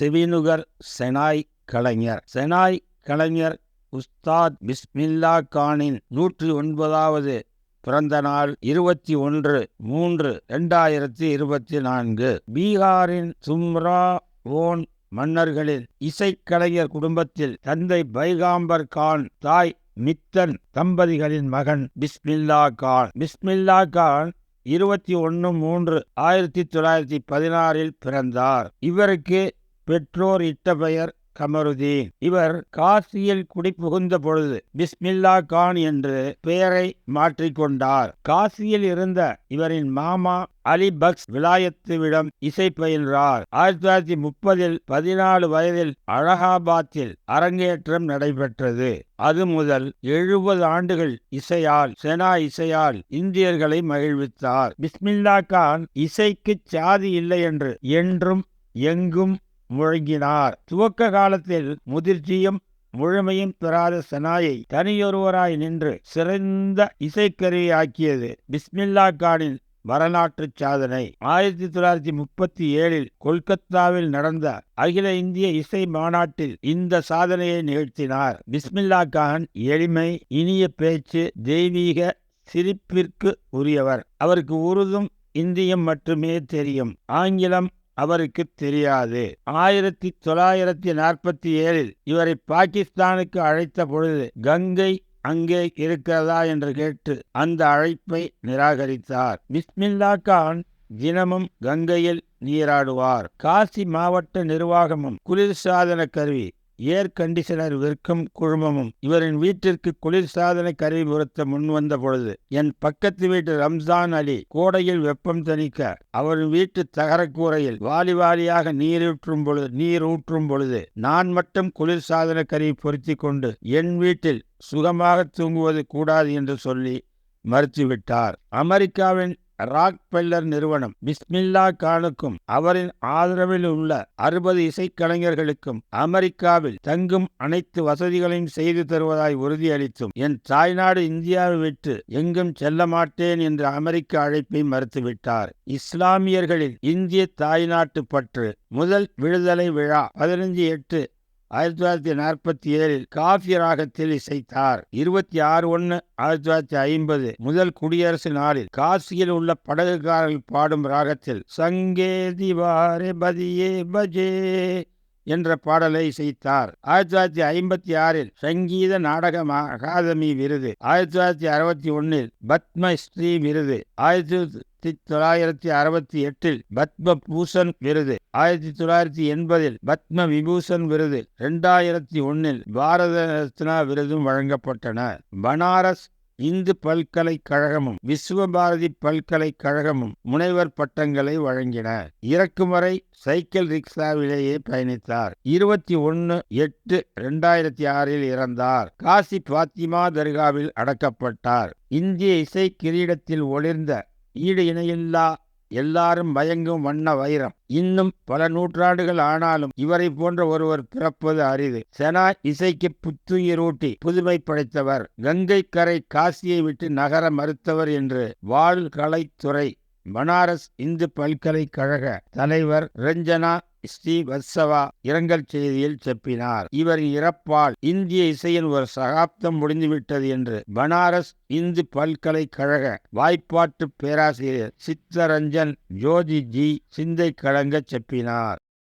செவினுகர் செனாய் கலைஞர். செனாய் கலைஞர் உஸ்தாத் பிஸ்மில்லா கானின் நூற்றி ஒன்பதாவது பிறந்த நாள் இருபத்தி ஒன்று மூன்று இரண்டாயிரத்தி இருபத்தி நான்கு. பீகாரின் சும்ரா ஓன் மன்னர்களின் இசைக்கலைஞர் குடும்பத்தில் தந்தை பைகாம்பர் கான் தாய் மித்தன் தம்பதிகளின் மகன் பிஸ்மில்லா கான். பிஸ்மில்லா கான் இருபத்தி ஒன்று மூன்று ஆயிரத்தி தொள்ளாயிரத்தி பதினாறில் பிறந்தார். இவருக்கு பெற்றோர் இட்ட பெயர் கமருதீன் இவர் காசியில் குடிபுகுந்த பொழுது பிஸ்மில்லா கான் என்று பெயரை மாற்றிக்கொண்டார் காசியில் இருந்த இவரின் மாமா அலி பக்ஸ் விலாயத்துவிடம் இசை பயின்றார். ஆயிரத்தி தொள்ளாயிரத்தி முப்பதில் பதினாலு வயதில் அலகாபாத்தில் அரங்கேற்றம் நடைபெற்றது. அது முதல் எழுபது ஆண்டுகள் இசையால் செனா இசையால் இந்தியர்களை மகிழ்வித்தார். பிஸ்மில்லா கான் இசைக்கு சாதி இல்லை என்று என்றும் எங்கும் முழங்கினார் துவக்க காலத்தில் முதிர்ச்சியும் முழுமையும் பெறாத செனாயை தனியொருவராய் நின்று சிறந்த இசைக்கருவியாக்கியது பிஸ்மில்லா கானின் வரலாற்று சாதனை. ஆயிரத்தி தொள்ளாயிரத்தி முப்பத்தி ஏழில் கொல்கத்தாவில் நடந்த அகில இந்திய இசை மாநாட்டில் இந்த சாதனையை நிகழ்த்தினார். பிஸ்மில்லா கான் எளிமை இனிய பேச்சு தெய்வீக சிரிப்பிற்கு உரியவர். அவருக்கு உருதும் இந்தியம் மட்டுமே தெரியும். ஆங்கிலம் அவருக்கு தெரியாது. ஆயிரத்தி தொள்ளாயிரத்தி நாற்பத்தி ஏழில் இவரை பாகிஸ்தானுக்கு அழைத்த பொழுது கங்கை அங்கே இருக்கிறதா? என்று கேட்டு அந்த அழைப்பை நிராகரித்தார். பிஸ்மில்லா கான் தினமும் கங்கையில் நீராடுவார். காசி மாவட்ட நிர்வாகமும் குளிர்சாதன கருவி ஏர் கண்டிஷனர் விற்கும் குழுமமும் இவரின் வீட்டிற்கு குளிர்சாதன கருவி பொருத்த முன்வந்த பொழுது என் பக்கத்து வீட்டு ரம்ஜான் அலி கோடையில் வெப்பம் தணிக்க அவரின் வீட்டு தகரக்கூரையில் வாலி வாலியாக நீரூற்றும் பொழுது நீர் ஊற்றும் பொழுது நான் மட்டும் குளிர்சாதன கருவி பொருத்தி கொண்டு என் வீட்டில் சுகமாக தூங்குவது கூடாது என்று சொல்லி மறுத்துவிட்டார். அமெரிக்காவின் ராக் பெல்லர் நிறுவனம் பிஸ்மில்லா கானுக்கும் அவரின் ஆதரவில் உள்ள அறுபது இசைக்கலைஞர்களுக்கும் அமெரிக்காவில் தங்கும் அனைத்து வசதிகளையும் செய்து தருவதாய் உறுதியளித்தும் என் தாய்நாடு இந்தியாவை விட்டு எங்கும் செல்ல மாட்டேன் என்ற அமெரிக்க அழைப்பை மறுத்துவிட்டார். இஸ்லாமியர்களின் இந்திய தாய்நாட்டு பற்று முதல் விடுதலை விழா பதினஞ்சு எட்டு ஆயிரத்தி தொள்ளாயிரத்தி நாற்பத்தி ஏழில் காஃபி ராகத்தில் இசைத்தார் இருபத்தி ஆறு ஒன்று ஆயிரத்தி தொள்ளாயிரத்தி ஐம்பது முதல் குடியரசு நாளில் காசியில் உள்ள படகுக்காரர்கள் பாடும் ராகத்தில் சங்கேதி திவாரே பதியே பஜே என்ற பாடலை இசைத்தார் ஆயிரத்தி தொள்ளாயிரத்தி ஐம்பத்தி ஆறில் சங்கீத நாடக அகாதமி விருது. ஆயிரத்தி தொள்ளாயிரத்தி அறுபத்தி ஒன்னில் பத்மஸ்ரீ விருது. ஆயிரத்தி தொள்ளாயிரத்தி அறுபத்தி எட்டில் பத்ம பூஷன் விருது. ஆயிரத்தி தொள்ளாயிரத்தி எண்பதில் பத்ம விபூஷன் விருது. இரண்டாயிரத்தி ஒன்னில் பாரத ரத்னா விருதும் வழங்கப்பட்டன. பனாரஸ் இந்து பல்கலைக்கழகமும் விஸ்வபாரதி பல்கலைக்கழகமும் முனைவர் பட்டங்களை வழங்கின இறக்கும் வரை சைக்கிள் ரிக்ஷாவிலேயே பயணித்தார். இருபத்தி ஒன்று எட்டு இரண்டாயிரத்தி ஆறில் இறந்தார். காசி பாத்திமா தர்காவில் அடக்கப்பட்டார். இந்திய இசை கிரீடத்தில் ஒளிர்ந்த ஈடு இணையில்லா எல்லாரும் மயங்கும் வண்ண வைரம். இன்னும் பல நூற்றாண்டுகள் ஆனாலும் இவரை போன்ற ஒருவர் பிறப்பது அரிது. செனா இசைக்கு புத்துயிரூட்டி புதுமை படைத்தவர். கங்கை கரை காசியை விட்டு நகர மறுத்தவர் என்று வாழ்கலைத்துறை பனாரஸ் இந்து பல்கலைக்கழக தலைவர் ரஞ்சனா ஸ்ரீவத்சவா இரங்கல் செய்தியில் செப்பினார். இவர் இறப்பால் இந்திய இசையின் ஒரு சகாப்தம் முடிந்துவிட்டது என்று பனாரஸ் இந்து பல்கலைக்கழக வாய்ப்பாட்டு பேராசிரியர் சித்தரஞ்சன் ஜோதி ஜி சிந்தை கலங்க செப்பினார்.